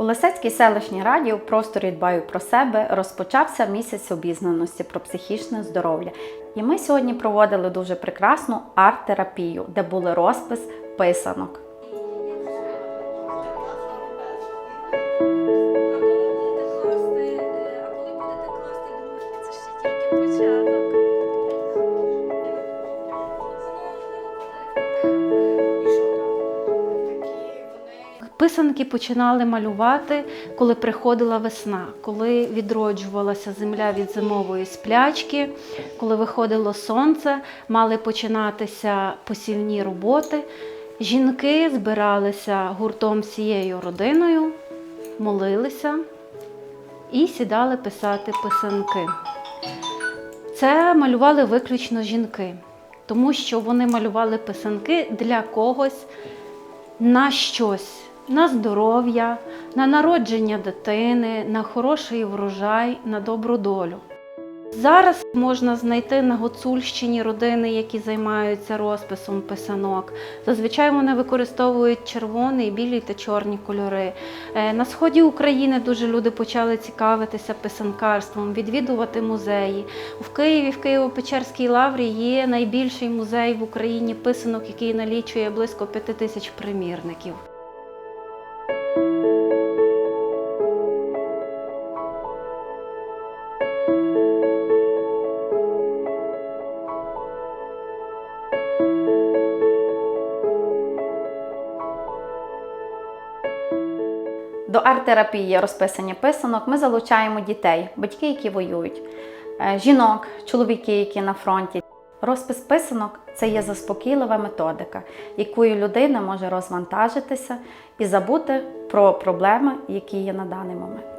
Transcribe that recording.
Лисецькій селищній раді у просторі Дбаю про себе розпочався місяць обізнаності про психічне здоров'я. І ми сьогодні проводили дуже прекрасну арт-терапію, де були розпис писанок. Писанки починали малювати, коли приходила весна, коли відроджувалася земля від зимової сплячки, коли виходило сонце, мали починатися посівні роботи. Жінки збиралися гуртом всією родиною, молилися і сідали писати писанки. Це малювали виключно жінки, тому що вони малювали писанки для когось на щось, на здоров'я, на народження дитини, на хороший врожай, на добру долю. Зараз можна знайти на Гуцульщині родини, які займаються розписом писанок. Зазвичай вони використовують червоний, білий та чорні кольори. Е, На сході України дуже люди почали цікавитися писанкарством, відвідувати музеї. В Києві, в Києво-Печерській лаврі є найбільший музей в Україні писанок, який налічує близько п'яти тисяч примірників. До арт-терапії розписання писанок ми залучаємо дітей, батьки, які воюють, е, жінок, чоловіки, які на фронті. Розпис писанок це є заспокійлива методика, якою людина може розвантажитися і забути про проблеми, які є на даний момент.